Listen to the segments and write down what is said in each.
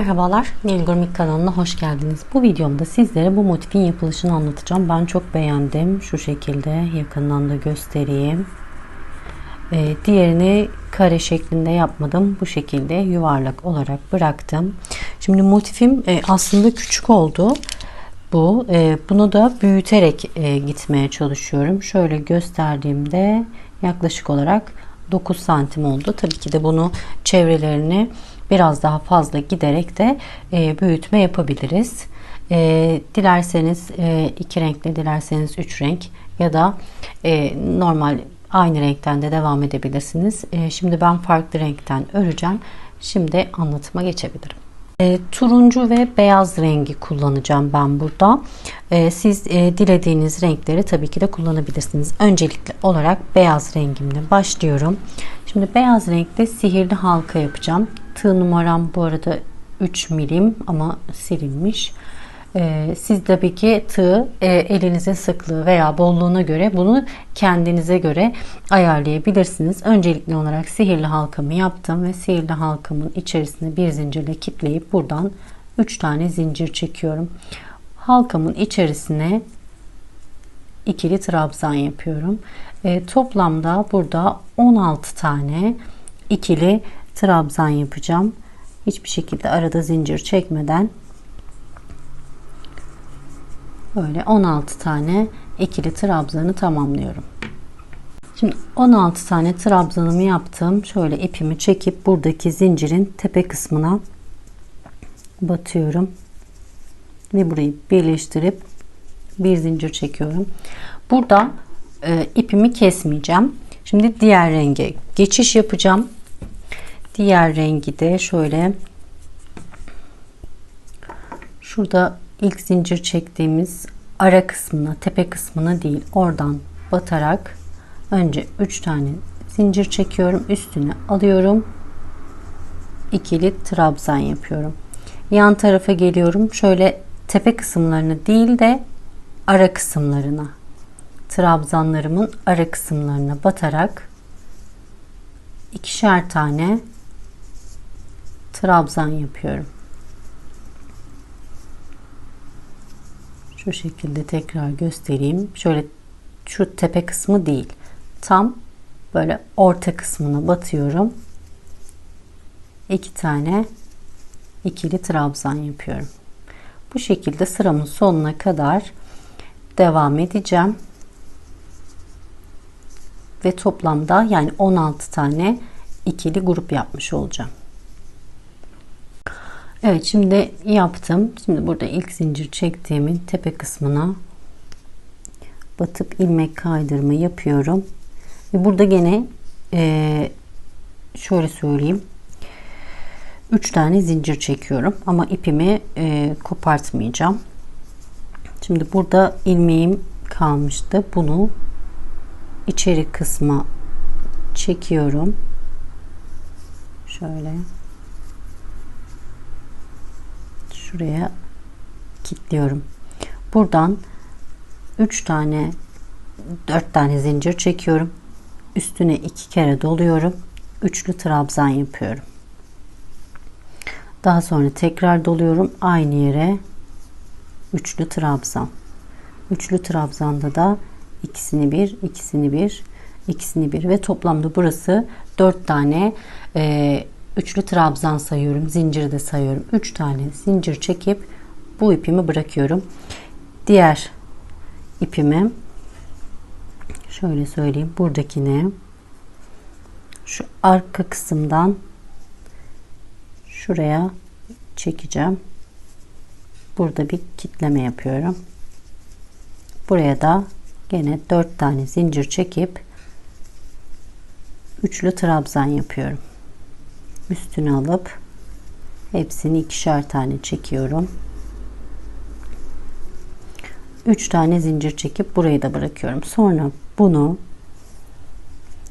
Merhabalar, Nilgurmik kanalına hoş geldiniz. Bu videomda sizlere bu motifin yapılışını anlatacağım. Ben çok beğendim. Şu şekilde yakından da göstereyim. Ee, diğerini kare şeklinde yapmadım. Bu şekilde yuvarlak olarak bıraktım. Şimdi motifim e, aslında küçük oldu. Bu. E, bunu da büyüterek e, gitmeye çalışıyorum. Şöyle gösterdiğimde yaklaşık olarak 9 santim oldu. Tabii ki de bunu çevrelerini biraz daha fazla giderek de e, büyütme yapabiliriz. E, dilerseniz e, iki renkli, dilerseniz üç renk ya da e, normal aynı renkten de devam edebilirsiniz. E, şimdi ben farklı renkten öreceğim. Şimdi anlatıma geçebilirim. E, turuncu ve beyaz rengi kullanacağım ben burada. E, siz e, dilediğiniz renkleri tabii ki de kullanabilirsiniz. Öncelikli olarak beyaz rengimle başlıyorum. Şimdi beyaz renkte sihirli halka yapacağım. Tığ numaram bu arada 3 milim ama silinmiş. Ee, siz tabii ki tığ e, elinizin sıklığı veya bolluğuna göre bunu kendinize göre ayarlayabilirsiniz. Öncelikli olarak sihirli halkamı yaptım ve sihirli halkamın içerisine bir zincirle kitleyip buradan 3 tane zincir çekiyorum. Halkamın içerisine ikili trabzan yapıyorum. E, toplamda burada 16 tane ikili trabzan yapacağım. Hiçbir şekilde arada zincir çekmeden böyle 16 tane ikili trabzanı tamamlıyorum. Şimdi 16 tane trabzanımı yaptım. Şöyle ipimi çekip buradaki zincirin tepe kısmına batıyorum. Ve burayı birleştirip bir zincir çekiyorum. Burada e, ipimi kesmeyeceğim. Şimdi diğer renge geçiş yapacağım. Diğer rengi de şöyle şurada ilk zincir çektiğimiz ara kısmına, tepe kısmına değil, oradan batarak önce 3 tane zincir çekiyorum. Üstüne alıyorum. ikili trabzan yapıyorum. Yan tarafa geliyorum. Şöyle tepe kısımlarını değil de ara kısımlarına trabzanlarımın ara kısımlarına batarak ikişer tane trabzan yapıyorum. Şu şekilde tekrar göstereyim. Şöyle şu tepe kısmı değil. Tam böyle orta kısmına batıyorum. İki tane ikili trabzan yapıyorum. Bu şekilde sıramın sonuna kadar devam edeceğim. Ve toplamda yani 16 tane ikili grup yapmış olacağım. Evet şimdi yaptım. Şimdi burada ilk zincir çektiğimin tepe kısmına batıp ilmek kaydırma yapıyorum. Ve burada gene e, şöyle söyleyeyim. 3 tane zincir çekiyorum ama ipimi e, kopartmayacağım. Şimdi burada ilmeğim kalmıştı. Bunu içeri kısma çekiyorum. Şöyle şuraya kilitliyorum. Buradan 3 tane 4 tane zincir çekiyorum. Üstüne 2 kere doluyorum. Üçlü trabzan yapıyorum. Daha sonra tekrar doluyorum aynı yere üçlü trabzan. Üçlü trabzanda da ikisini bir, ikisini bir, ikisini bir ve toplamda burası 4 tane e, üçlü trabzan sayıyorum. Zinciri de sayıyorum. 3 tane zincir çekip bu ipimi bırakıyorum. Diğer ipimi şöyle söyleyeyim. Buradakini şu arka kısımdan şuraya çekeceğim. Burada bir kitleme yapıyorum. Buraya da gene 4 tane zincir çekip üçlü trabzan yapıyorum üstüne alıp hepsini ikişer tane çekiyorum. 3 tane zincir çekip burayı da bırakıyorum. Sonra bunu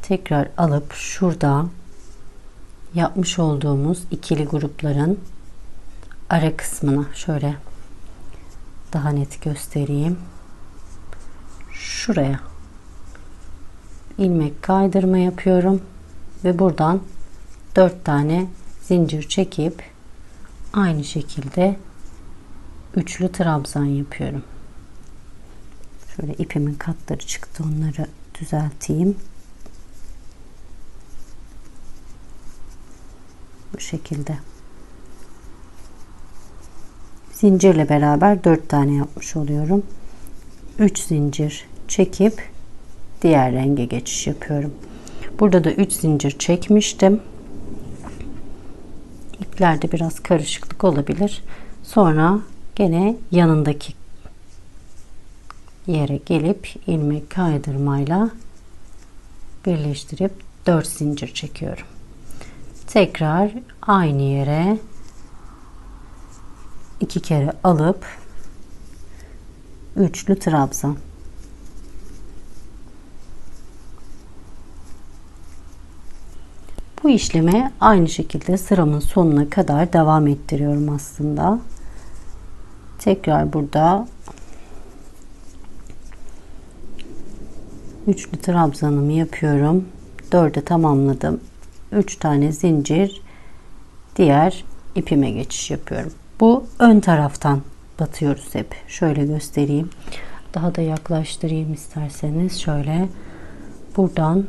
tekrar alıp şurada yapmış olduğumuz ikili grupların ara kısmına şöyle daha net göstereyim. Şuraya ilmek kaydırma yapıyorum ve buradan 4 tane zincir çekip aynı şekilde üçlü trabzan yapıyorum. Şöyle ipimin katları çıktı onları düzelteyim. Bu şekilde. Zincirle beraber 4 tane yapmış oluyorum. 3 zincir çekip diğer renge geçiş yapıyorum. Burada da 3 zincir çekmiştim. İplerde biraz karışıklık olabilir. Sonra gene yanındaki yere gelip ilmek kaydırmayla birleştirip 4 zincir çekiyorum. Tekrar aynı yere iki kere alıp üçlü trabzan bu işleme aynı şekilde sıramın sonuna kadar devam ettiriyorum aslında tekrar burada üçlü trabzanımı yapıyorum dörde tamamladım 3 tane zincir diğer ipime geçiş yapıyorum bu ön taraftan batıyoruz hep. Şöyle göstereyim. Daha da yaklaştırayım isterseniz. Şöyle buradan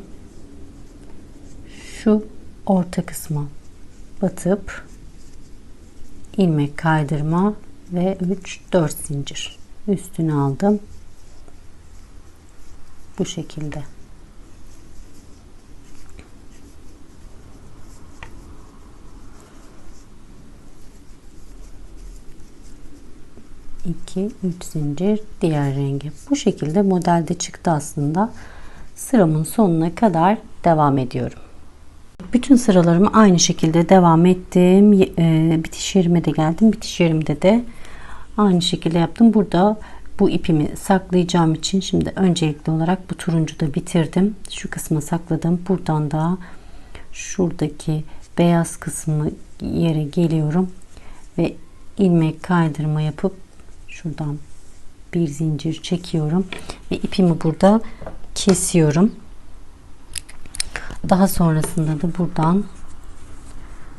şu orta kısma batıp ilmek kaydırma ve 3 4 zincir üstüne aldım. Bu şekilde. 2 3 zincir diğer rengi bu şekilde modelde çıktı aslında sıramın sonuna kadar devam ediyorum bütün sıralarımı aynı şekilde devam ettim. E, bitiş yerime de geldim. Bitiş yerimde de aynı şekilde yaptım. Burada bu ipimi saklayacağım için şimdi öncelikli olarak bu turuncu da bitirdim. Şu kısmı sakladım. Buradan da şuradaki beyaz kısmı yere geliyorum ve ilmek kaydırma yapıp şuradan bir zincir çekiyorum ve ipimi burada kesiyorum. Daha sonrasında da buradan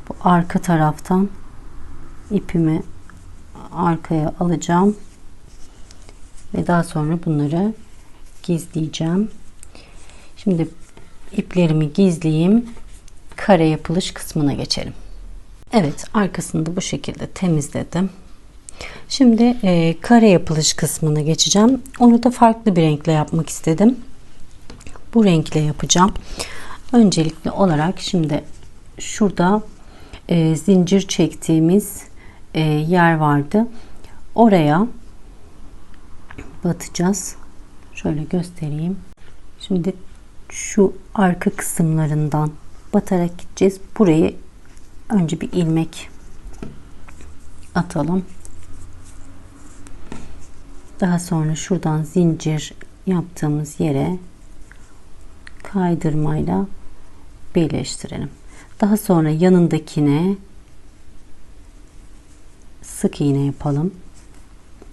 bu arka taraftan ipimi arkaya alacağım ve daha sonra bunları gizleyeceğim. Şimdi iplerimi gizleyeyim. Kare yapılış kısmına geçelim. Evet arkasını da bu şekilde temizledim. Şimdi e, kare yapılış kısmına geçeceğim. Onu da farklı bir renkle yapmak istedim. Bu renkle yapacağım. Öncelikli olarak şimdi şurada e, zincir çektiğimiz e, yer vardı. Oraya batacağız. Şöyle göstereyim. Şimdi şu arka kısımlarından batarak gideceğiz. Burayı önce bir ilmek atalım. Daha sonra şuradan zincir yaptığımız yere kaydırmayla birleştirelim. Daha sonra yanındakine sık iğne yapalım.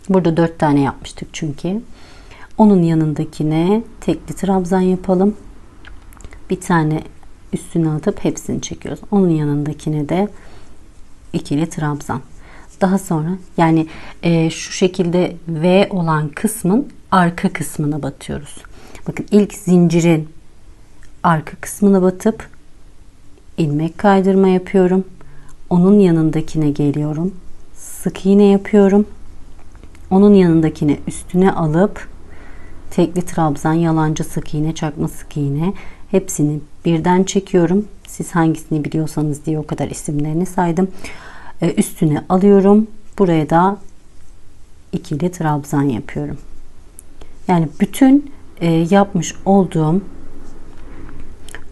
Burada dört tane yapmıştık çünkü. Onun yanındakine tekli trabzan yapalım. Bir tane üstüne atıp hepsini çekiyoruz. Onun yanındakine de ikili trabzan. Daha sonra yani e, şu şekilde V olan kısmın arka kısmına batıyoruz. Bakın ilk zincirin arka kısmına batıp ilmek kaydırma yapıyorum. Onun yanındakine geliyorum. Sık iğne yapıyorum. Onun yanındakine üstüne alıp tekli trabzan, yalancı sık iğne, çakma sık iğne hepsini birden çekiyorum. Siz hangisini biliyorsanız diye o kadar isimlerini saydım. E, üstüne alıyorum. Buraya da ikili trabzan yapıyorum. Yani bütün e, yapmış olduğum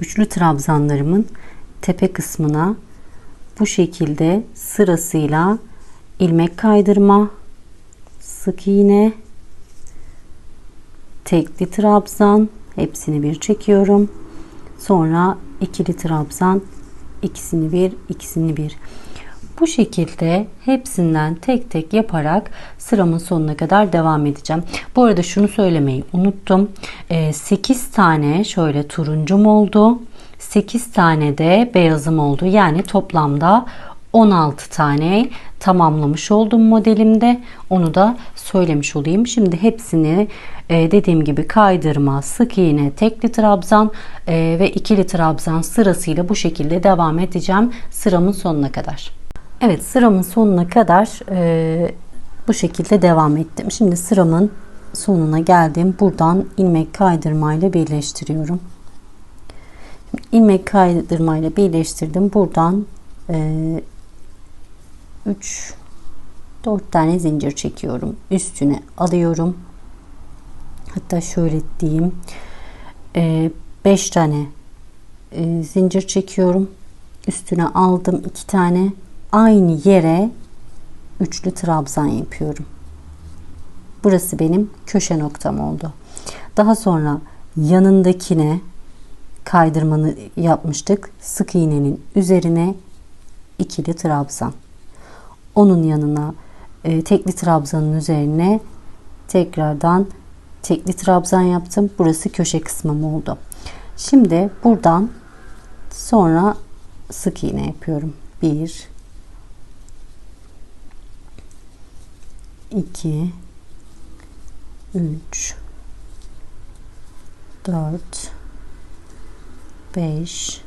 üçlü trabzanlarımın tepe kısmına bu şekilde sırasıyla ilmek kaydırma, sık iğne, tekli trabzan hepsini bir çekiyorum. Sonra ikili trabzan ikisini bir, ikisini bir. Bu şekilde hepsinden tek tek yaparak sıramın sonuna kadar devam edeceğim. Bu arada şunu söylemeyi unuttum. 8 ee, tane şöyle turuncum oldu. 8 tane de beyazım oldu. Yani toplamda 16 tane tamamlamış oldum modelimde. Onu da söylemiş olayım. Şimdi hepsini e, dediğim gibi kaydırma, sık iğne, tekli trabzan e, ve ikili trabzan sırasıyla bu şekilde devam edeceğim sıramın sonuna kadar. Evet sıramın sonuna kadar e, bu şekilde devam ettim. Şimdi sıramın sonuna geldim. Buradan ilmek kaydırmayla birleştiriyorum. ilmek kaydırmayla birleştirdim. Buradan e, 3 4 tane zincir çekiyorum. Üstüne alıyorum. Hatta şöyle diyeyim. 5 tane e, zincir çekiyorum. Üstüne aldım 2 tane. Aynı yere üçlü trabzan yapıyorum. Burası benim köşe noktam oldu. Daha sonra yanındakine kaydırmanı yapmıştık. Sık iğnenin üzerine ikili trabzan. Onun yanına e, tekli trabzanın üzerine tekrardan tekli trabzan yaptım. Burası köşe kısmım oldu. Şimdi buradan sonra sık iğne yapıyorum. 1 2 3 4 5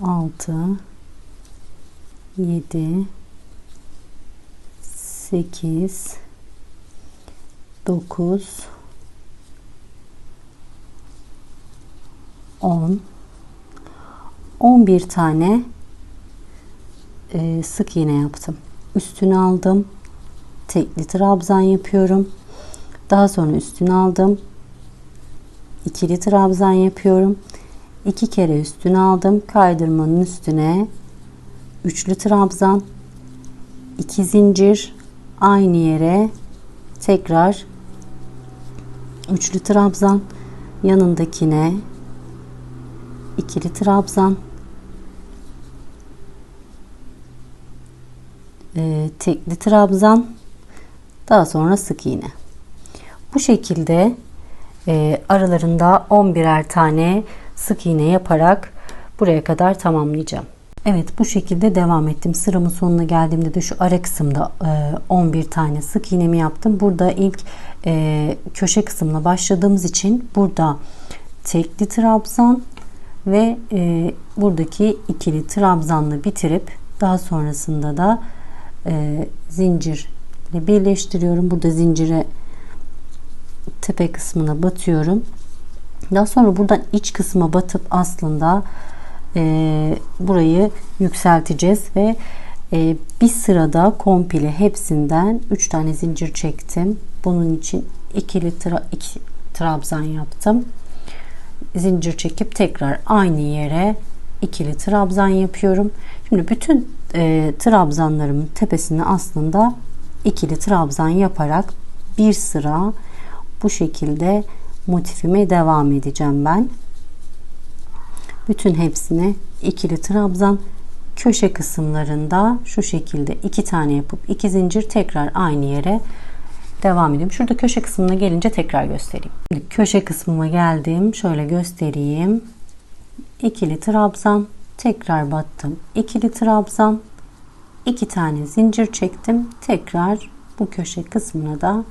6 7 8 9 10 11 tane e, sık iğne yaptım. Üstüne aldım. Tekli trabzan yapıyorum. Daha sonra üstüne aldım. ikili trabzan yapıyorum. iki kere üstüne aldım. Kaydırmanın üstüne üçlü trabzan, iki zincir aynı yere tekrar üçlü trabzan yanındakine ikili trabzan e, tekli trabzan daha sonra sık iğne bu şekilde e, aralarında 11'er tane sık iğne yaparak buraya kadar tamamlayacağım Evet bu şekilde devam ettim. Sıramın sonuna geldiğimde de şu ara kısımda 11 e, tane sık iğnemi yaptım. Burada ilk e, köşe kısmına başladığımız için burada tekli trabzan ve e, buradaki ikili trabzanla bitirip daha sonrasında da zincir ile birleştiriyorum. Burada zincire tepe kısmına batıyorum. Daha sonra buradan iç kısma batıp aslında e, burayı yükselteceğiz ve e, bir sırada komple hepsinden 3 tane zincir çektim. Bunun için ikili tra iki trabzan yaptım. Zincir çekip tekrar aynı yere ikili trabzan yapıyorum. Şimdi bütün e, trabzanlarımın tepesini aslında ikili trabzan yaparak bir sıra bu şekilde motifime devam edeceğim ben. Bütün hepsini ikili trabzan köşe kısımlarında şu şekilde iki tane yapıp iki zincir tekrar aynı yere devam edeyim. Şurada köşe kısmına gelince tekrar göstereyim. Şimdi köşe kısmıma geldim. Şöyle göstereyim. İkili trabzan tekrar battım. İkili trabzan iki tane zincir çektim. Tekrar bu köşe kısmına da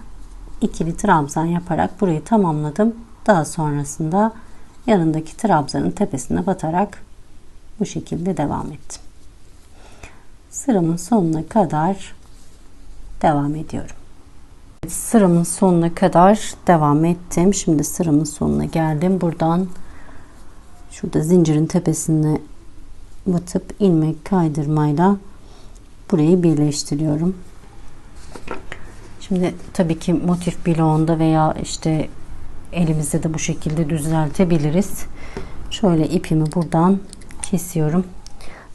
ikili trabzan yaparak burayı tamamladım. Daha sonrasında yanındaki trabzanın tepesine batarak bu şekilde devam ettim. Sıramın sonuna kadar devam ediyorum. Sıramın sonuna kadar devam ettim. Şimdi sıramın sonuna geldim. Buradan şurada zincirin tepesine batıp ilmek kaydırmayla burayı birleştiriyorum. Şimdi tabii ki motif bloğunda veya işte elimizde de bu şekilde düzeltebiliriz. Şöyle ipimi buradan kesiyorum.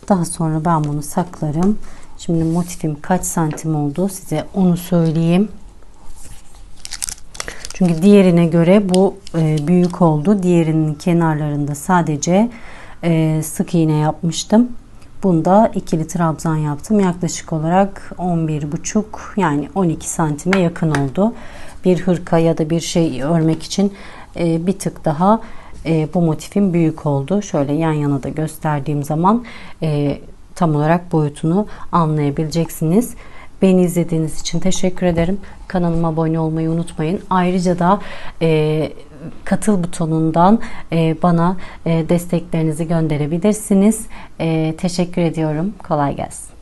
Daha sonra ben bunu saklarım. Şimdi motifim kaç santim oldu size onu söyleyeyim. Çünkü diğerine göre bu e, büyük oldu. Diğerinin kenarlarında sadece e, sık iğne yapmıştım. Bunda ikili trabzan yaptım. Yaklaşık olarak 11,5 yani 12 santime yakın oldu bir hırka ya da bir şey örmek için e, bir tık daha e, bu motifin büyük oldu. Şöyle yan yana da gösterdiğim zaman e, tam olarak boyutunu anlayabileceksiniz. Beni izlediğiniz için teşekkür ederim. Kanalıma abone olmayı unutmayın. Ayrıca da e, katıl butonundan e, bana e, desteklerinizi gönderebilirsiniz. E, teşekkür ediyorum. Kolay gelsin.